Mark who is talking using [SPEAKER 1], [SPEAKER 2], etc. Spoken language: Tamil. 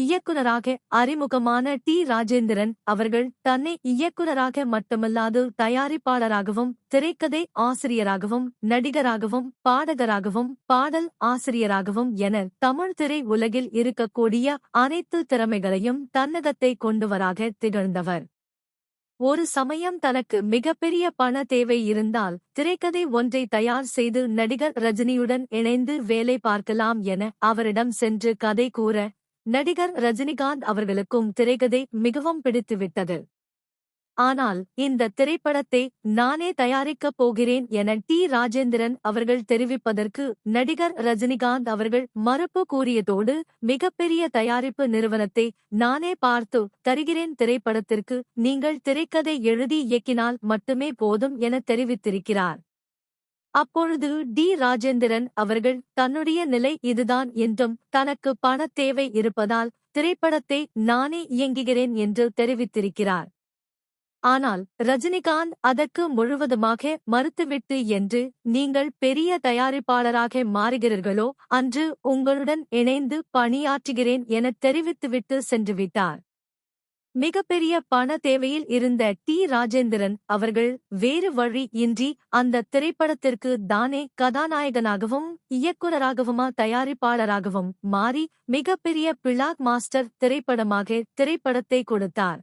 [SPEAKER 1] இயக்குனராக அறிமுகமான டி. ராஜேந்திரன் அவர்கள் தன்னை இயக்குனராக மட்டுமல்லாது தயாரிப்பாளராகவும் திரைக்கதை ஆசிரியராகவும் நடிகராகவும் பாடகராகவும் பாடல் ஆசிரியராகவும் என தமிழ் திரை உலகில் இருக்கக்கூடிய அனைத்து திறமைகளையும் தன்னகத்தை கொண்டுவராக திகழ்ந்தவர். ஒரு சமயம் தனக்கு மிகப்பெரிய பண தேவை இருந்தால் திரைக்கதை ஒன்றை தயார் செய்து நடிகர் ரஜினியுடன் இணைந்து வேலை பார்க்கலாம் என அவரிடம் சென்று கதை கூற நடிகர் ரஜினிகாந்த் அவர்களுக்கும் திரைக்கதை மிகவும் பிடித்துவிட்டது. ஆனால் இந்த திரைப்படத்தை நானே தயாரிக்கப் போகிறேன் என டி. ராஜேந்திரன் அவர்கள் தெரிவிப்பதற்கு நடிகர் ரஜினிகாந்த் அவர்கள் மறுப்பு கூறியதோடு மிகப்பெரிய தயாரிப்பு நிறுவனத்தை நானே பார்த்து தருகிறேன் திரைப்படத்திற்கு நீங்கள் திரைக்கதை எழுதி இயக்கினால் மட்டுமே போதும் என தெரிவித்திருக்கிறார். அப்பொழுது டி. ராஜேந்திரன் அவர்கள் தன்னுடைய நிலை இதுதான் என்றும் தனக்கு பணத் தேவை இருப்பதால் திரைப்படத்தை நானே இயங்குகிறேன் என்று தெரிவித்திருக்கிறார். ஆனால் ரஜினிகாந்த் அதற்கு முழுவதுமாக மறுத்துவிட்டு என்று நீங்கள் பெரிய தயாரிப்பாளராக மாறுகிறீர்களோ அன்று உங்களுடன் இணைந்து பணியாற்றுகிறேன் என தெரிவித்துவிட்டு சென்றுவிட்டார். மிகப்பெரிய பண தேவையில் இருந்த டி. ராஜேந்திரன் அவர்கள் வேறு வழி இன்றி அந்த திரைப்படத்திற்கு தானே கதாநாயகனாகவும் இயக்குனராகவுமா தயாரிப்பாளராகவும் மாறி மிகப்பெரிய பிளாக் மாஸ்டர் திரைப்படமாக திரைப்படத்தை கொடுத்தார்.